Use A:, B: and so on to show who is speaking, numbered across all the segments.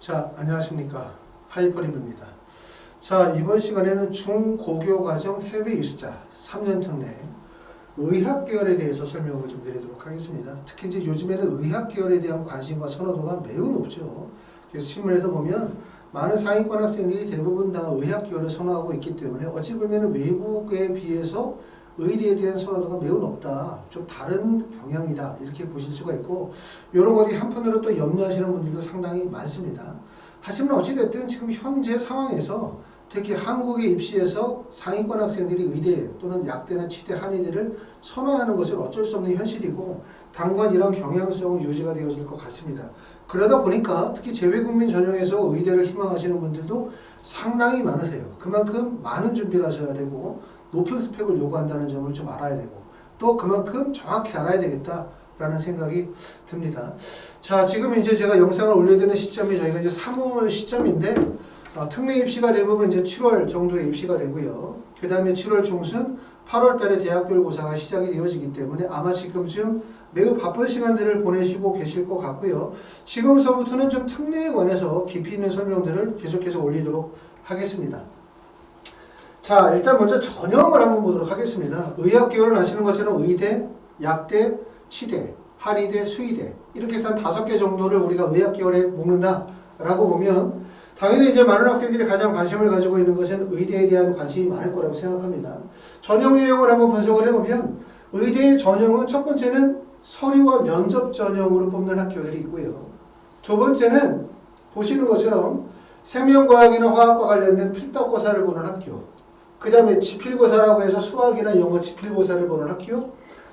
A: 자, 안녕하십니까. 하이퍼리브입니다. 자, 이번 시간에는 중고교 과정 해외 이수자 3년 특례 의학 계열에 대해서 설명을 좀 드리도록 하겠습니다. 특히 이제 요즘에는 의학 계열에 대한 관심과 선호도가 매우 높죠. 그래서 신문에도 보면 많은 상위권 학생들이 대부분 다 의학 계열을 선호하고 있기 때문에 어찌 보면 외국에 비해서 의대에 대한 선호도가 매우 높다. 좀 다른 경향이다. 이렇게 보실 수가 있고 이런 것이 한편으로 또 염려하시는 분들도 상당히 많습니다. 하지만 어찌됐든 지금 현재 상황에서 특히 한국에 입시해서 상위권 학생들이 의대 또는 약대나 치대 한의대를 선호하는 것은 어쩔 수 없는 현실이고 당관 이런 경향성은 유지가 되어질 것 같습니다. 그러다 보니까 특히 재외국민 전형에서 의대를 희망하시는 분들도 상당히 많으세요. 그만큼 많은 준비를 하셔야 되고 높은 스펙을 요구한다는 점을 좀 알아야 되고 또 그만큼 정확히 알아야 되겠다 라는 생각이 듭니다. 자, 지금 이제 제가 영상을 올려드리는 시점이 저희가 이제 3월 시점인데 어, 특례 입시가 대부분 이제 7월 정도에 입시가 되고요. 그 다음에 7월 중순, 8월 달에 대학별 고사가 시작이 되어지기 때문에 아마 지금쯤 매우 바쁜 시간들을 보내시고 계실 것 같고요. 지금서부터는 좀 특례에 관해서 깊이 있는 설명들을 계속해서 올리도록 하겠습니다. 자, 일단 먼저 전형을 한번 보도록 하겠습니다. 의학 계열은 아시는 것처럼 의대, 약대, 치대, 한의대, 수의대 이렇게 해서 한 다섯 개 정도를 우리가 의학 계열에 묶는다라고 보면 당연히 이제 많은 학생들이 가장 관심을 가지고 있는 것은 의대에 대한 관심이 많을 거라고 생각합니다. 전형 유형을 한번 분석을 해보면 의대의 전형은 첫 번째는 서류와 면접 전형으로 뽑는 학교들이 있고요. 두 번째는 보시는 것처럼 생명과학이나 화학과 관련된 필독고사를 보는 학교. 그 다음에 지필고사라고 해서 수학이나 영어 지필고사를 보는 학교.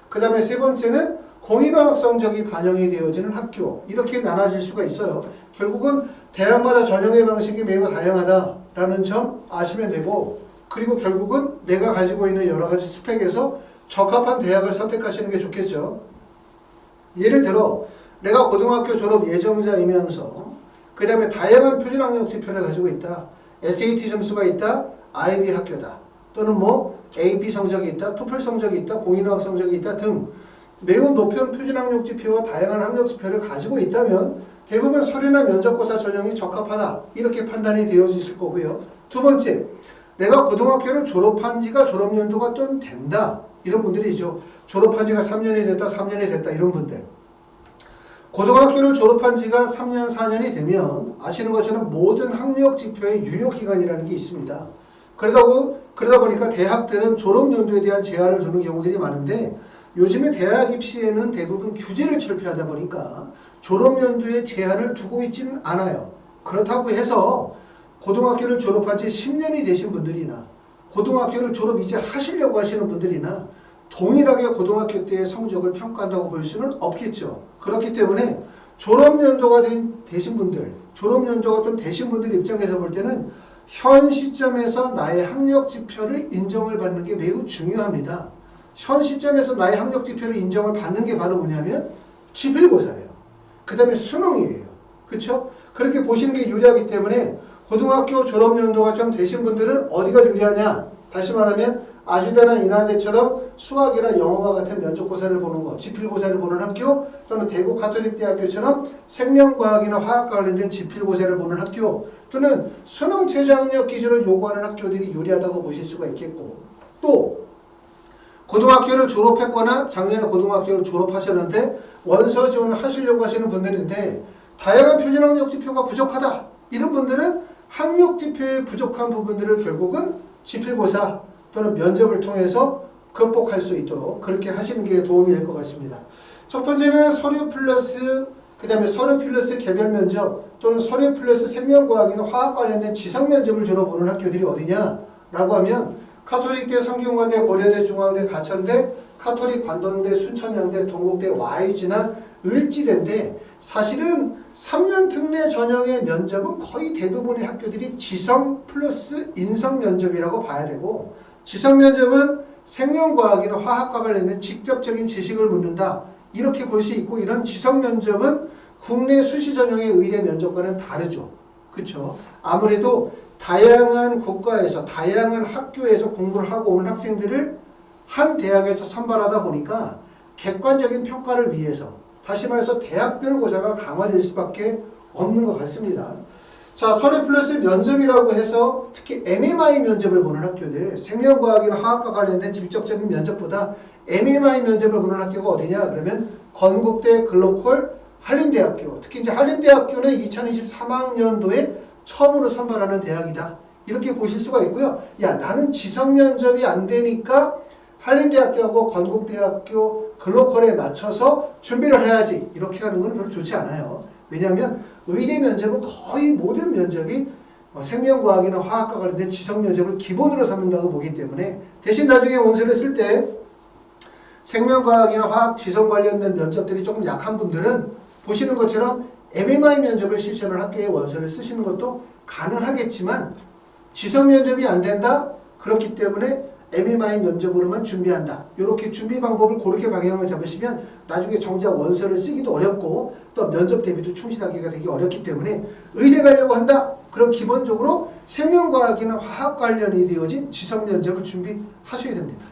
A: 그 다음에 세 번째는 공인화학 성적이 반영이 되어지는 학교. 이렇게 나눠질 수가 있어요. 결국은 대학마다 전형의 방식이 매우 다양하다라는 점 아시면 되고, 그리고 결국은 내가 가지고 있는 여러 가지 스펙에서 적합한 대학을 선택하시는 게 좋겠죠. 예를 들어, 내가 고등학교 졸업 예정자이면서, 그 다음에 다양한 표준학력 지표를 가지고 있다. SAT 점수가 있다. IB 학교다. 또는 뭐 AP 성적이 있다, 토플 성적이 있다, 공인화학 성적이 있다 등 매우 높은 표준학력 지표와 다양한 학력 지표를 가지고 있다면 대부분 서류나 면접고사 전형이 적합하다 이렇게 판단이 되어지실 거고요. 두 번째, 내가 고등학교를 졸업한 지가 졸업 연도가 좀 된다 이런 분들이죠. 졸업한 지가 3년이 됐다, 3년이 됐다 이런 분들. 고등학교를 졸업한 지가 3년, 4년이 되면 아시는 것처럼 모든 학력 지표의 유효 기간이라는 게 있습니다. 그러다고 그러다 보니까 대학들은 졸업 연도에 대한 제한을 두는 경우들이 많은데 요즘에 대학 입시에는 대부분 규제를 철폐하다 보니까 졸업 연도에 제한을 두고 있지는 않아요. 그렇다고 해서 고등학교를 졸업한 지 10년이 되신 분들이나 고등학교를 졸업 이제 하시려고 하시는 분들이나 동일하게 고등학교 때의 성적을 평가한다고 볼 수는 없겠죠. 그렇기 때문에 졸업 연도가 된, 되신 분들, 졸업 연도가 좀 되신 분들 입장에서 볼 때는 현 시점에서 나의 학력 지표를 인정을 받는 게 매우 중요합니다. 현 시점에서 나의 학력 지표를 인정을 받는 게 바로 뭐냐면 지필고사예요. 그 다음에 수능이에요. 그렇죠? 그렇게 보시는 게 유리하기 때문에 고등학교 졸업 연도가 좀 되신 분들은 어디가 유리하냐? 다시 말하면 아주대나 인하대처럼 수학이나 영어와 같은 면접고사를 보는 거, 지필고사를 보는 학교 또는 대구 가톨릭대학교처럼 생명과학이나 화학과 관련된 지필고사를 보는 학교 또는 수능 최저학력 기준을 요구하는 학교들이 유리하다고 보실 수가 있겠고 또 고등학교를 졸업했거나 작년에 고등학교를 졸업하셨는데 원서 지원을 하시려고 하시는 분들인데 다양한 표준학력 지표가 부족하다. 이런 분들은 학력 지표에 부족한 부분들을 결국은 지필고사 또는 면접을 통해서 극복할 수 있도록 그렇게 하시는 게 도움이 될 것 같습니다. 첫 번째는 서류 플러스 그 다음에 서류 플러스 개별 면접 또는 서류 플러스 생명과학이나 화학 관련된 지성 면접을 주로 보는 학교들이 어디냐라고 하면 카톨릭대, 성균관대, 고려대, 중앙대, 가천대, 카톨릭 관동대, 순천향대, 동국대, YG나 을지대인데 사실은 3년 특례 전형의 면접은 거의 대부분의 학교들이 지성 플러스 인성 면접이라고 봐야 되고 지성 면접은 생명과학이나 화학과 관련된 직접적인 지식을 묻는다. 이렇게 볼 수 있고 이런 지성 면접은 국내 수시 전형의 의대 면접과는 다르죠. 그렇죠? 아무래도 다양한 국가에서 다양한 학교에서 공부를 하고 오는 학생들을 한 대학에서 선발하다 보니까 객관적인 평가를 위해서 다시 말해서 대학별 고사가 강화될 수밖에 없는 것 같습니다. 자, 서류 플러스 면접이라고 해서 특히 MMI 면접을 보는 학교들, 생명과학이나 화학과 관련된 직접적인 면접보다 MMI 면접을 보는 학교가 어디냐? 그러면 건국대 글로컬 한림대학교. 특히 이제 한림대학교는 2023학년도에 처음으로 선발하는 대학이다. 이렇게 보실 수가 있고요. 야, 나는 지성 면접이 안 되니까 한림대학교하고 건국대학교 글로컬에 맞춰서 준비를 해야지. 이렇게 하는 건 별로 좋지 않아요. 왜냐하면 의대 면접은 거의 모든 면접이 어, 생명과학이나 화학과 관련된 지성 면접을 기본으로 삼는다고 보기 때문에 대신 나중에 원서를 쓸 때 생명과학이나 화학 지성 관련된 면접들이 조금 약한 분들은 보시는 것처럼 MMI 면접을 실시하는 학교의 원서를 쓰시는 것도 가능하겠지만 지성 면접이 안 된다? 그렇기 때문에 MMI 면접으로만 준비한다. 이렇게 준비 방법을 그렇게 방향을 잡으시면 나중에 정작 원서를 쓰기도 어렵고 또 면접 대비도 충실하기가 되게 어렵기 때문에 의대 가려고 한다. 그럼 기본적으로 생명과학이나 화학 관련이 되어진 지성 면접을 준비하셔야 됩니다.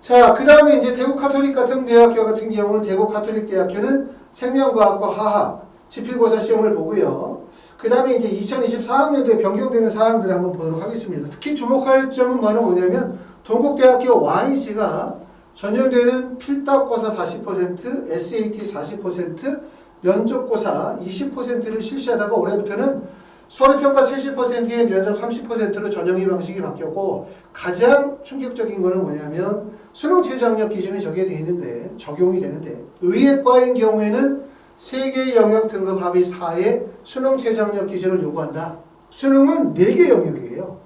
A: 자, 그 다음에 이제 대구 카톨릭 같은 대학교 같은 경우는 대구 카톨릭 대학교는 생명과학과 화학 지필고사 시험을 보고요. 그 다음에 이제 2024학년도에 변경되는 사항들을 한번 보도록 하겠습니다. 특히 주목할 점은 뭐냐면 동국대학교 YC가 전년도에는 필답고사 40%, SAT 40%, 면접고사 20%를 실시하다가 올해부터는 서류평가 70%에 면접 30%로 전형의 방식이 바뀌었고 가장 충격적인 거는 뭐냐면 수능 최저학력 기준이 돼 있는데 적용이 되는데 의예과인 경우에는 세개 영역 등급 합의 4에 수능 최저학력 기준을 요구한다. 수능은 4개 영역이에요.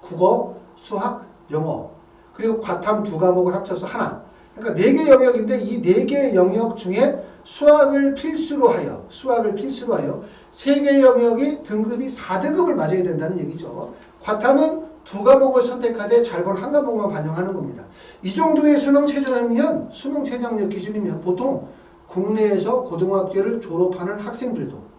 A: 국어, 수학, 영어. 그리고 과탐 두 과목을 합쳐서 하나. 그러니까 4개 영역인데 이 4개 영역 중에 수학을 필수로 하여 수학을 필수로 하여 3개 영역이 등급이 4등급을 맞아야 된다는 얘기죠. 과탐은 두 과목을 선택하되 잘본 한 과목만 반영하는 겁니다. 이 정도의 수능 최저하면 수능 최저학력 기준이면 보통 국내에서 고등학교를 졸업하는 학생들도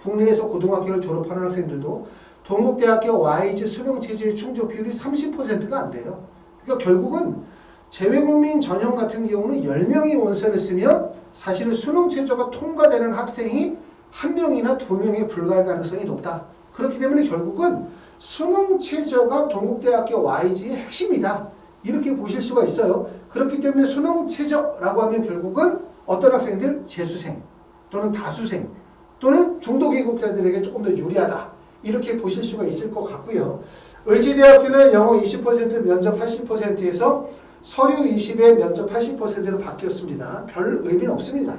A: 국내에서 고등학교를 졸업하는 학생들도 동국대학교 YG 수능 체제의 충족 비율이 30%가 안 돼요. 그러니까 결국은 재외국민 전형 같은 경우는 10명이 원서를 쓰면 사실은 수능 최저가 통과되는 학생이 한 명이나 두 명에 불과할 가능성이 높다. 그렇기 때문에 결국은 수능 최저가 동국대학교 YG의 핵심이다. 이렇게 보실 수가 있어요. 그렇기 때문에 수능 최저라고 하면 결국은 어떤 학생들 재수생 또는 다수생 또는 중도 귀국자들에게 조금 더 유리하다 이렇게 보실 수가 있을 것 같고요. 의지대학교는 영어 20% 면접 80%에서 서류 20에 면접 80%로 바뀌었습니다. 별 의미는 없습니다.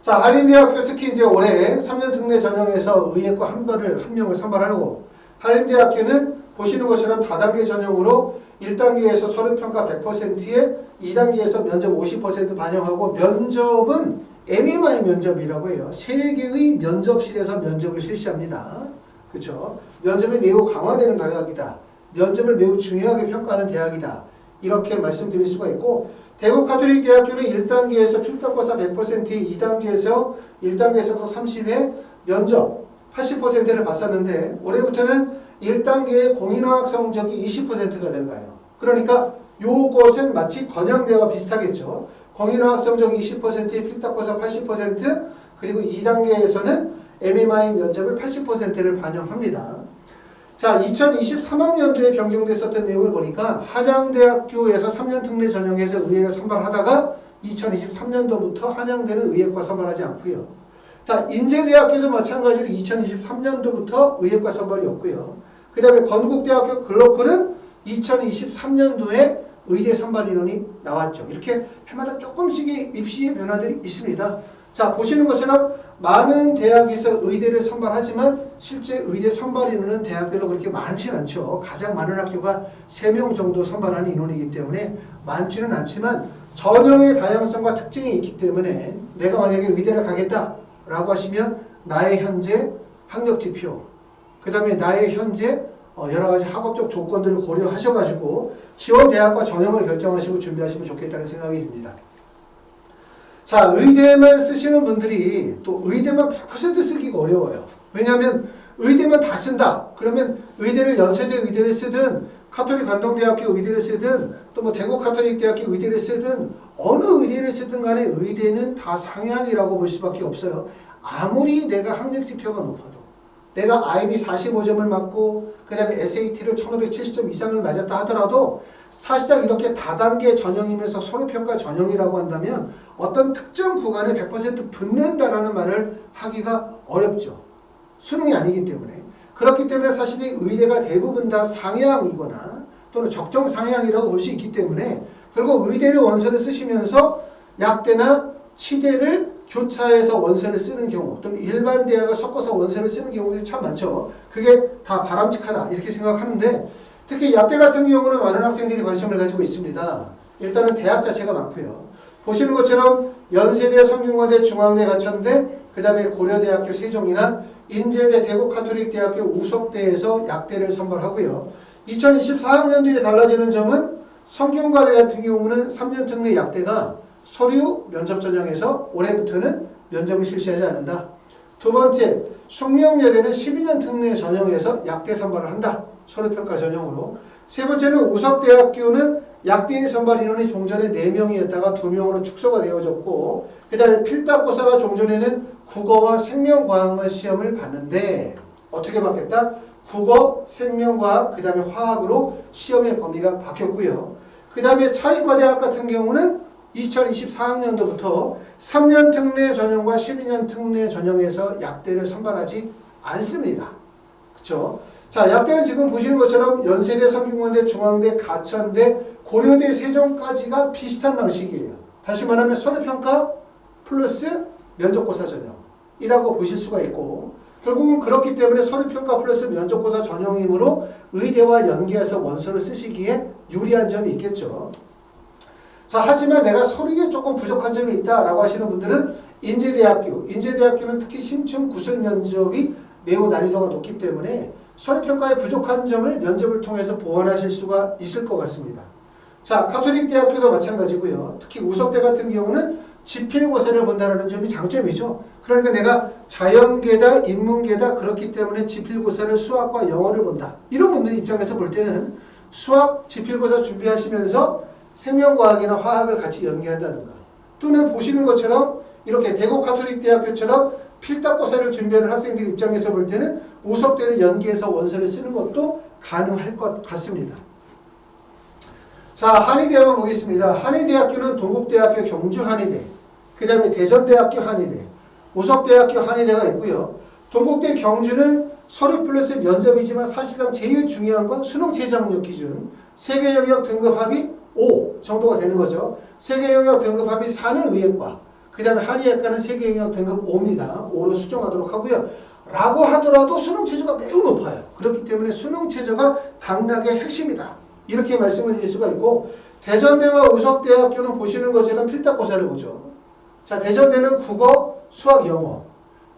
A: 자, 한림대학교 특히 이제 올해 3년 특례 전형에서 의예과 한 번을 한 명을 선발하고 한림대학교는 보시는 것처럼 다단계 전형으로 1단계에서 서류평가 100%에 2단계에서 면접 50% 반영하고 면접은 MMI 면접이라고 해요. 세계의 면접실에서 면접을 실시합니다. 그렇죠? 면접이 매우 강화되는 대학이다. 면접을 매우 중요하게 평가하는 대학이다. 이렇게 말씀드릴 수가 있고 대구 카톨릭 대학교는 1단계에서 필답고사 100%에 2단계에서 1단계에서 30에 면접 80%를 봤었는데 올해부터는 1단계의 공인화학 성적이 20%가 들어가요. 그러니까 요것은 마치 건양대와 비슷하겠죠. 공인화학 성적이 20%에 필답고사 80% 그리고 2단계에서는 MMI 면접을 80%를 반영합니다. 자, 2023학년도에 변경됐었던 내용을 보니까 한양대학교에서 3년 특례 전형에서 의예를 선발하다가 2023년도부터 한양대는 의예과 선발하지 않고요. 자, 인제대학교도 마찬가지로 2023년도부터 의예과 선발이 없고요. 그 다음에 건국대학교 글로컬은 2023년도에 의대 선발 인원이 나왔죠. 이렇게 해마다 조금씩의 입시의 변화들이 있습니다. 자, 보시는 것처럼 많은 대학에서 의대를 선발하지만 실제 의대 선발 인원은 대학별로 그렇게 많지는 않죠. 가장 많은 학교가 3명 정도 선발하는 인원이기 때문에 많지는 않지만 전형의 다양성과 특징이 있기 때문에 내가 만약에 의대를 가겠다라고 하시면 나의 현재 학력 지표, 그 다음에 나의 현재 어, 여러 가지 학업적 조건들을 고려하셔가지고 지원 대학과 전형을 결정하시고 준비하시면 좋겠다는 생각이 듭니다. 자, 의대만 쓰시는 분들이 또 의대만 100% 쓰기가 어려워요. 왜냐하면 의대만 다 쓴다. 그러면 의대를 연세대 의대를 쓰든 카톨릭 관동대학교 의대를 쓰든 또 뭐 대구 카톨릭 대학교 의대를 쓰든 어느 의대를 쓰든 간에 의대는 다 상향이라고 볼 수밖에 없어요. 아무리 내가 학력 지표가 높아도 내가 IB 45점을 맞고 그 다음에 SAT를 1570점 이상을 맞았다 하더라도 사실상 이렇게 다단계 전형이면서 서로평가 전형이라고 한다면 어떤 특정 구간에 100% 붙는다라는 말을 하기가 어렵죠. 수능이 아니기 때문에. 그렇기 때문에 사실 이 의대가 대부분 다 상향이거나 또는 적정 상향이라고 볼 수 있기 때문에 결국 의대를 원서를 쓰시면서 약대나 치대를 교차해서 원서를 쓰는 경우 또는 일반 대학을 섞어서 원서를 쓰는 경우들이 참 많죠. 그게 다 바람직하다 이렇게 생각하는데 특히 약대 같은 경우는 많은 학생들이 관심을 가지고 있습니다. 일단은 대학 자체가 많고요. 보시는 것처럼 연세대, 성균관대, 중앙대, 가천대, 그 다음에 고려대학교 세종이나 인제대, 대구 카톨릭대학교 우석대에서 약대를 선발하고요. 2024학년도에 달라지는 점은 성균관대 같은 경우는 3년 특례 약대가 서류 면접 전형에서 올해부터는 면접을 실시하지 않는다. 두 번째, 숙명여대는 12년 특례 전형에서 약대 선발을 한다. 서류평가 전형으로. 세 번째는 우석대학교는 약대의 선발 인원이 종전에 4명이었다가 2명으로 축소가 되어졌고 그 다음에 필답고사가 종전에는 국어와 생명과학만 시험을 봤는데 어떻게 받겠다? 국어, 생명과학, 그 다음에 화학으로 시험의 범위가 바뀌었고요. 그 다음에 차이과대학 같은 경우는 2024학년도부터 3년 특례 전형과 12년 특례 전형에서 약대를 선발하지 않습니다. 그렇죠? 자, 약대는 지금 보시는 것처럼 연세대, 성균관대, 중앙대, 가천대, 고려대, 세종까지가 비슷한 방식이에요. 다시 말하면 서류평가 플러스 면접고사 전형이라고 보실 수가 있고 결국은 그렇기 때문에 서류평가 플러스 면접고사 전형이므로 의대와 연계해서 원서를 쓰시기에 유리한 점이 있겠죠. 자, 하지만 내가 서류에 조금 부족한 점이 있다라고 하시는 분들은 인제대학교, 인제대학교는 특히 심층 구술 면접이 매우 난이도가 높기 때문에 서류평가에 부족한 점을 면접을 통해서 보완하실 수가 있을 것 같습니다. 자, 카톨릭 대학교도 마찬가지고요. 특히 우석대 같은 경우는 지필고사를 본다는 점이 장점이죠. 그러니까 내가 자연계다, 인문계다 그렇기 때문에 지필고사를 수학과 영어를 본다. 이런 분들 입장에서 볼 때는 수학 지필고사 준비하시면서 생명과학이나 화학을 같이 연계한다든가 또는 보시는 것처럼 이렇게 대구 카톨릭 대학교처럼 필답고사를 준비하는 학생들 입장에서 볼 때는 우석대를 연계해서 원서를 쓰는 것도 가능할 것 같습니다. 자, 한의대 한번 보겠습니다. 한의대학교는 동국대학교 경주 한의대, 그 다음에 대전대학교 한의대, 우석대학교 한의대가 있고요. 동국대 경주는 서류 플러스 면접이지만 사실상 제일 중요한 건 수능 최저학력 기준 세계 영역 등급 합이 5 정도가 되는 거죠. 세계 영역 등급 합이 4는 의예과, 그 다음에 한의학과는 세계 영역 등급 5입니다. 5로 수정하도록 하고요. 라고 하더라도 수능 최저가 매우 높아요. 그렇기 때문에 수능 최저가 당락의 핵심이다. 이렇게 말씀을 드릴 수가 있고 대전대와 우석대학교는 보시는 것처럼 필답고사를 보죠. 자, 대전대는 국어, 수학, 영어.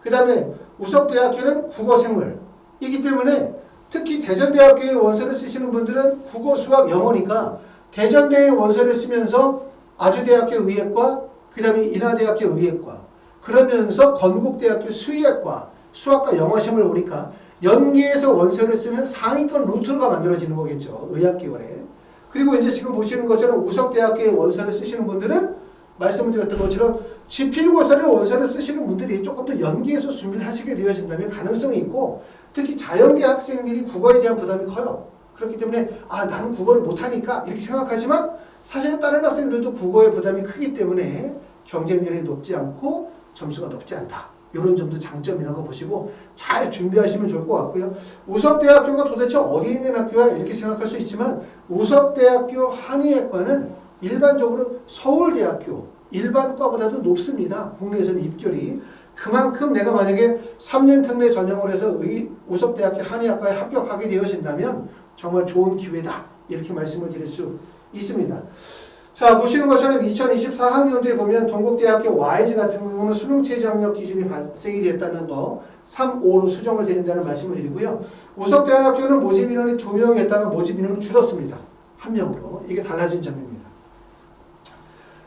A: 그 다음에 우석대학교는 국어, 생물. 이기 때문에 특히 대전대학교의 원서를 쓰시는 분들은 국어, 수학, 영어니까 대전대의 원서를 쓰면서 아주대학교 의예과, 그 다음에 인하대학교 의예과, 그러면서 건국대학교 수의학과, 수학과 영어 시험을 보니까 연계해서 원서를 쓰는 상위권 루트가 만들어지는 거겠죠. 의학기원에. 그리고 이제 지금 보시는 것처럼 우석대학교의 원서를 쓰시는 분들은 말씀드렸던 것처럼 지필고사를 원서를 쓰시는 분들이 조금 더 연계해서 준비를 하시게 되어진다면 가능성이 있고 특히 자연계 학생들이 국어에 대한 부담이 커요. 그렇기 때문에 아 나는 국어를 못하니까 이렇게 생각하지만 사실은 다른 학생들도 국어에 부담이 크기 때문에 경쟁률이 높지 않고 점수가 높지 않다. 이런 점도 장점이라고 보시고 잘 준비하시면 좋을 것 같고요. 우석대학교가 도대체 어디에 있는 학교야 이렇게 생각할 수 있지만 우석대학교 한의학과는 일반적으로 서울대학교 일반과보다도 높습니다. 국내에서는 입결이. 그만큼 내가 만약에 3년 특례 전형을 해서 의, 우석대학교 한의학과에 합격하게 되어진다면 정말 좋은 기회다. 이렇게 말씀을 드릴 수 있습니다. 자 보시는 것처럼 2024학년도에 보면 동국대학교 YG 같은 경우는 수능 최저학력 기준이 발생이 됐다는 거 3, 5로 수정을 드린다는 말씀을 드리고요. 우석대학교는 모집 인원이 2명이었다가 모집 인원이 줄었습니다. 한 명으로. 이게 달라진 점입니다.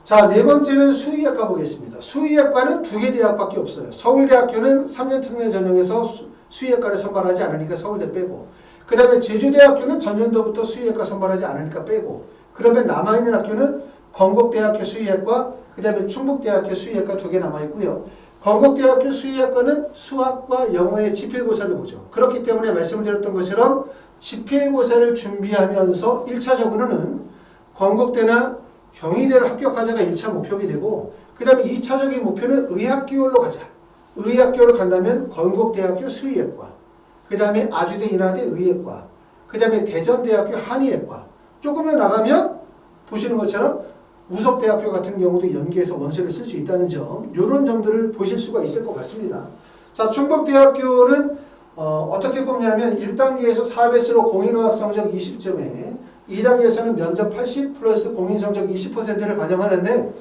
A: 자, 네 번째는 수의학과 보겠습니다. 수의학과는 두 개 대학밖에 없어요. 서울대학교는 3년 특례 전형에서 수의학과를 선발하지 않으니까 서울대 빼고 그 다음에 제주대학교는 전년도부터 수의학과 선발하지 않으니까 빼고 그러면 남아있는 학교는 건국대학교 수의학과 그 다음에 충북대학교 수의학과 두 개 남아있고요. 건국대학교 수의학과는 수학과 영어의 지필고사를 보죠. 그렇기 때문에 말씀을 드렸던 것처럼 지필고사를 준비하면서 1차적으로는 건국대나 경희대를 합격하자가 1차 목표가 되고 그 다음에 2차적인 목표는 의학기울로 가자. 의학교를 간다면 건국대학교 수의학과 그 다음에 아주대 인하대 의학과 그 다음에 대전대학교 한의학과 조금 더 나가면 보시는 것처럼 우석대학교 같은 경우도 연계해서 원서를 쓸 수 있다는 점 이런 점들을 보실 수가 있을 것 같습니다. 자 충북대학교는 어, 떻게 뽑냐면 1단계에서 4배수로 공인어학 성적 20점에 2단계에서는 면접 80 플러스 공인 성적 20%를 반영하는데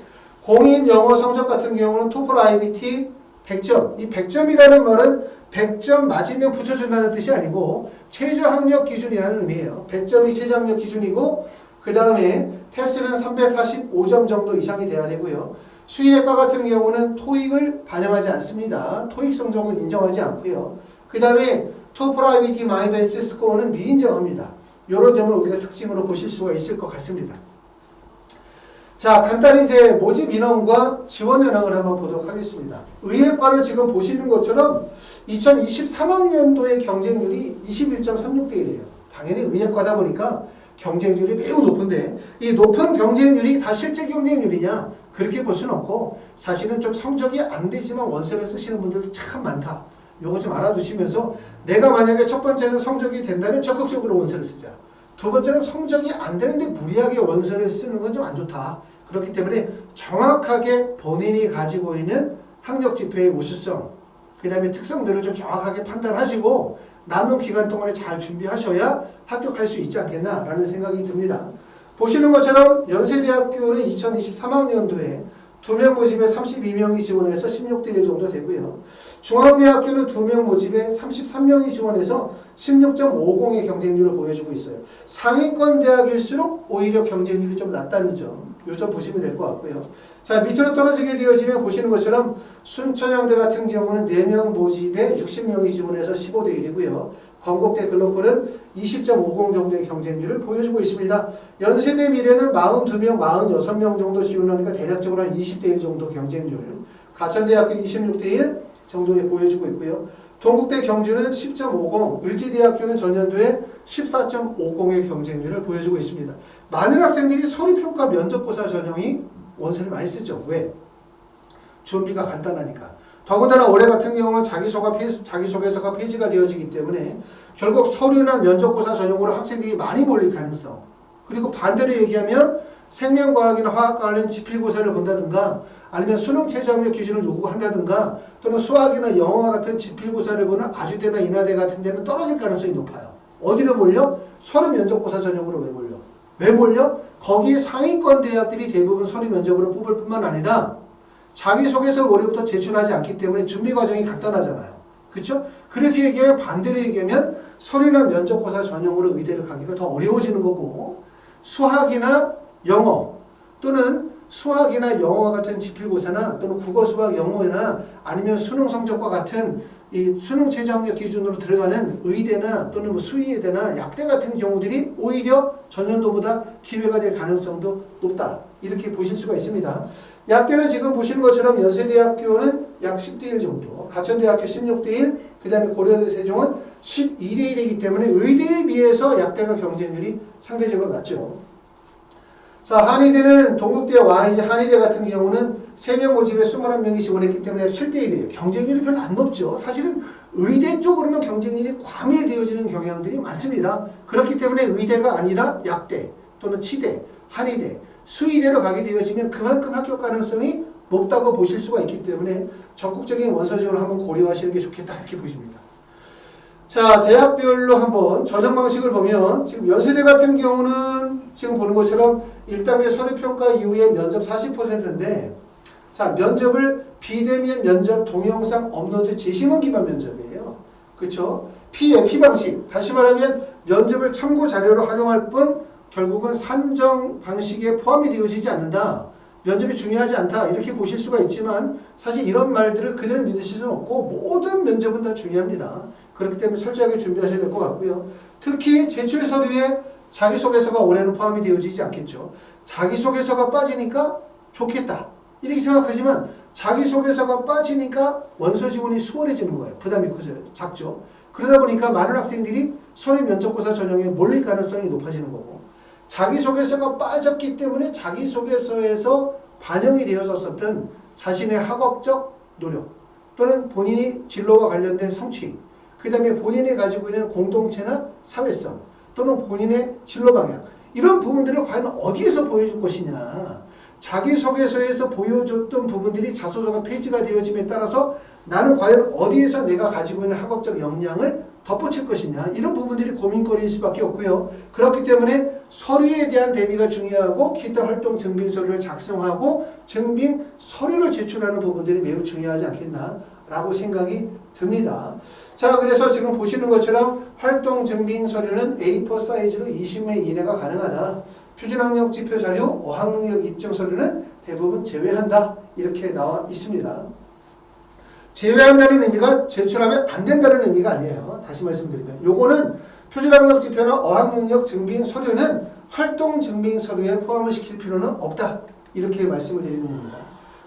A: 공인 영어 성적 같은 경우는 토플 IBT 100점. 이 100점이라는 말은 100점 맞으면 붙여준다는 뜻이 아니고 최저학력 기준이라는 의미예요. 100점이 최저학력 기준이고 그 다음에 탭스는 345점 정도 이상이 돼야 되고요. 수의학과 같은 경우는 토익을 반영하지 않습니다. 토익 성적은 인정하지 않고요. 그 다음에 IBT 마이베스트 스코어는 미인정합니다. 이런 점을 우리가 특징으로 보실 수가 있을 것 같습니다. 자, 간단히 이제 모집 인원과 지원 현황을 한번 보도록 하겠습니다. 의예과는 지금 보시는 것처럼 2023학년도의 경쟁률이 21.36대 1이에요. 당연히 의예과다 보니까 경쟁률이 매우 높은데 이 높은 경쟁률이 다 실제 경쟁률이냐 그렇게 볼 수는 없고 사실은 좀 성적이 안 되지만 원서를 쓰시는 분들도 참 많다. 요거 좀 알아두시면서 내가 만약에 첫 번째는 성적이 된다면 적극적으로 원서를 쓰자. 두 번째는 성적이 안 되는데 무리하게 원서를 쓰는 건 좀 안 좋다. 그렇기 때문에 정확하게 본인이 가지고 있는 학력 지표의 우수성, 그 다음에 특성들을 좀 정확하게 판단하시고 남은 기간 동안에 잘 준비하셔야 합격할 수 있지 않겠나라는 생각이 듭니다. 보시는 것처럼 연세대학교는 2023학년도에 두명 모집에 32명이 지원해서 16대 1 정도 되고요. 중앙대학교는 두명 모집에 33명이 지원해서 16.50의 경쟁률을 보여주고 있어요. 상위권 대학일수록 오히려 경쟁률이 좀 낮다는 점, 요점 보시면 될 것 같고요. 자, 밑으로 떨어지게 되어지면 보시는 것처럼 순천향대 같은 경우는 4명 모집에 60명이 지원해서 15대 1이고요. 건국대 글로컬은 20.50 정도의 경쟁률을 보여주고 있습니다. 연세대 미래는 42명, 46명 정도 지원하니까 대략적으로 한 20대 1 정도 경쟁률. 가천대학교 26대 1 정도에 보여주고 있고요. 동국대 경주는 10.50, 을지대학교는 전년도에 14.50의 경쟁률을 보여주고 있습니다. 많은 학생들이 서류평가 면접고사 전형이 원서를 많이 쓰죠. 왜? 준비가 간단하니까. 더군다나 올해 같은 경우는 자기소가 폐, 자기소개서가 폐지가 되어지기 때문에 결국 서류나 면접고사 전형으로 학생들이 많이 몰릴 가능성. 그리고 반대로 얘기하면 생명과학이나 화학과 관련 지필고사를 본다든가 아니면 수능 최저학력 기준을 요구한다든가 또는 수학이나 영어와 같은 지필고사를 보는 아주대나 인하대 같은 데는 떨어질 가능성이 높아요. 어디로 몰려? 서류 면접고사 전형으로 왜 몰려? 왜 몰려? 거기에 상위권 대학들이 대부분 서류 면접으로 뽑을 뿐만 아니라 자기소개서를 올해부터 제출하지 않기 때문에 준비 과정이 간단하잖아요. 그렇죠? 그렇게 얘기하면 반대로 얘기하면 서류나 면접고사 전형으로 의대를 가기가 더 어려워지는 거고 수학이나 영어 또는 수학이나 영어 같은 지필고사나 또는 국어, 수학, 영어나 아니면 수능 성적과 같은 이 수능 최저학력 기준으로 들어가는 의대나 또는 뭐 수의대나 약대 같은 경우들이 오히려 전년도보다 기회가 될 가능성도 높다. 이렇게 보실 수가 있습니다. 약대는 지금 보시는 것처럼 연세대학교는 약 10대 1 정도, 가천대학교 16대 1, 그 다음에 고려대 세종은 12대 1이기 때문에 의대에 비해서 약대가 경쟁률이 상대적으로 낮죠. 자, 한의대는 동국대와 YG 한의대 같은 경우는 3명 모집에 21명이 지원했기 때문에 7대 1이에요. 경쟁률이 별로 안 높죠. 사실은 의대 쪽으로는 경쟁률이 과밀되어지는 경향들이 많습니다. 그렇기 때문에 의대가 아니라 약대 또는 치대, 한의대, 수의대로 가게 되어지면 그만큼 합격 가능성이 높다고 보실 수가 있기 때문에 적극적인 원서 지원을 한번 고려하시는 게 좋겠다 이렇게 보십니다. 자, 대학별로 한번 전형 방식을 보면 지금 연세대 같은 경우는 지금 보는 것처럼 1단계 서류평가 이후에 면접 40%인데 자, 면접을 비대면 면접 동영상 업로드 제시문 기반 면접이에요. 그렇죠? PMP 방식. 다시 말하면 면접을 참고 자료로 활용할 뿐 결국은 산정 방식에 포함이 되어지지 않는다. 면접이 중요하지 않다. 이렇게 보실 수가 있지만 사실 이런 말들을 그대로 믿으실 수는 없고 모든 면접은 다 중요합니다. 그렇기 때문에 철저하게 준비하셔야 될 것 같고요. 특히 제출 서류에 자기소개서가 올해는 포함이 되어지지 않겠죠. 자기소개서가 빠지니까 좋겠다. 이렇게 생각하지만 자기소개서가 빠지니까 원서 지원이 수월해지는 거예요. 부담이 커져요. 작죠. 그러다 보니까 많은 학생들이 서류 면접고사 전형에 몰릴 가능성이 높아지는 거고 자기소개서가 빠졌기 때문에 자기소개서에서 반영이 되어졌었던 자신의 학업적 노력 또는 본인이 진로와 관련된 성취 그 다음에 본인이 가지고 있는 공동체나 사회성 또는 본인의 진로 방향 이런 부분들을 과연 어디에서 보여줄 것이냐 자기소개서에서 보여줬던 부분들이 자소서가 폐지가 되어짐에 따라서 나는 과연 어디에서 내가 가지고 있는 학업적 역량을 덧붙일 것이냐 이런 부분들이 고민거리일 수밖에 없고요. 그렇기 때문에 서류에 대한 대비가 중요하고 기타 활동 증빙 서류를 작성하고 증빙 서류를 제출하는 부분들이 매우 중요하지 않겠나라고 생각이 듭니다. 자 그래서 지금 보시는 것처럼 활동 증빙 서류는 A4 사이즈로 20매 이내가 가능하다. 표준학력 지표 자료, 어학능력 입증 서류는 대부분 제외한다. 이렇게 나와 있습니다. 제외한다는 의미가 제출하면 안 된다는 의미가 아니에요. 다시 말씀드리면 요거는 표준학력 지표나 어학능력 증빙 서류는 활동 증빙 서류에 포함을 시킬 필요는 없다. 이렇게 말씀을 드리는 겁니다.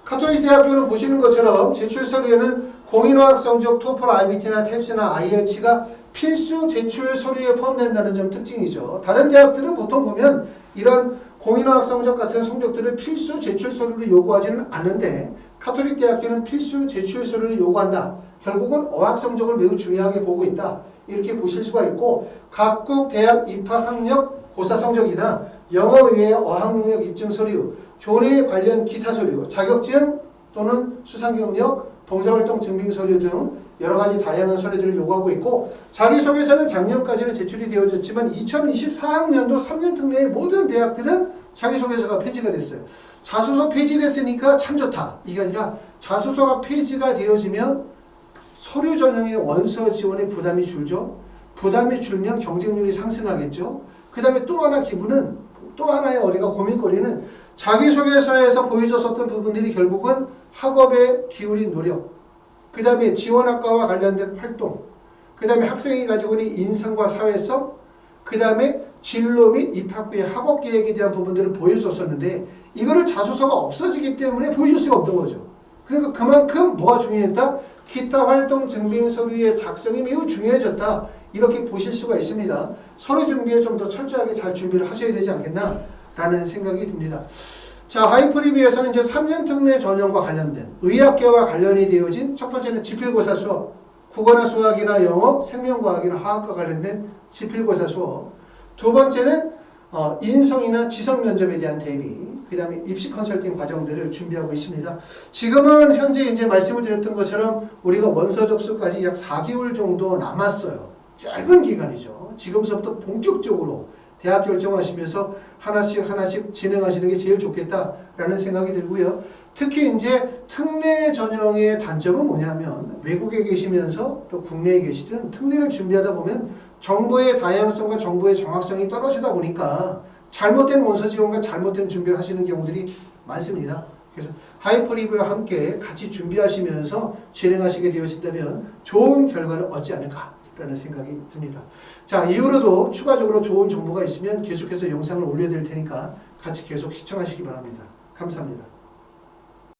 A: 카톨릭 대학교는 보시는 것처럼 제출 서류에는 공인어학 성적 토플 IBT나 탭스나 IELTS가 필수 제출 서류에 포함된다는 점 특징이죠. 다른 대학들은 보통 보면 이런 공인어학 성적 같은 성적들을 필수 제출 서류로 요구하지는 않은데 카톨릭 대학교는 필수 제출 서류를 요구한다. 결국은 어학 성적을 매우 중요하게 보고 있다. 이렇게 보실 수가 있고 각국 대학 입학 학력 고사 성적이나 영어 외의 어학 능력 입증 서류, 교내 관련 기타 서류, 자격증 또는 수상 경력, 봉사활동 증빙 서류 등 여러 가지 다양한 서류들을 요구하고 있고 자기소개서는 작년까지는 제출이 되어졌지만 2024학년도 3년 특례의 모든 대학들은 자기소개서가 폐지가 됐어요. 자소서 폐지됐으니까 참 좋다. 이게 아니라 자소서가 폐지가 되어지면 서류 전형의 원서 지원의 부담이 줄죠. 부담이 줄면 경쟁률이 상승하겠죠. 그 다음에 또 하나 기분은 또 하나의 어리가 고민거리는 자기소개서에서 보여줬었던 부분들이 결국은 학업에 기울인 노력, 그 다음에 지원학과와 관련된 활동, 그 다음에 학생이 가지고 있는 인성과 사회성, 그 다음에 진로 및 입학 후의 학업 계획에 대한 부분들을 보여줬었는데 이거를 자소서가 없어지기 때문에 보여줄 수가 없는 거죠. 그러니까 그만큼 뭐가 중요했다? 기타 활동 증빙 서류의 작성이 매우 중요해졌다. 이렇게 보실 수가 있습니다. 서류 준비에 좀 더 철저하게 잘 준비를 하셔야 되지 않겠나라는 생각이 듭니다. 자, 하이프리뷰에서는 이제 3년 특례 전형과 관련된 의학계와 관련이 되어진 첫 번째는 지필고사 수업, 국어나 수학이나 영어, 생명과학이나 화학과 관련된 지필고사 수업. 두 번째는 어, 인성이나 지성 면접에 대한 대비, 그 다음에 입시 컨설팅 과정들을 준비하고 있습니다. 지금은 현재 이제 말씀을 드렸던 것처럼 우리가 원서 접수까지 약 4개월 정도 남았어요. 짧은 기간이죠. 지금서부터 본격적으로 대학 결정하시면서 하나씩 하나씩 진행하시는 게 제일 좋겠다라는 생각이 들고요. 특히 이제 특례 전형의 단점은 뭐냐면 외국에 계시면서 또 국내에 계시든 특례를 준비하다 보면 정보의 다양성과 정보의 정확성이 떨어지다 보니까 잘못된 원서 지원과 잘못된 준비를 하시는 경우들이 많습니다. 그래서 하이퍼 리뷰와 함께 같이 준비하시면서 진행하시게 되어진다면 좋은 결과를 얻지 않을까라는 생각이 듭니다. 자, 이후로도 추가적으로 좋은 정보가 있으면 계속해서 영상을 올려드릴 테니까 같이 계속 시청하시기 바랍니다. 감사합니다.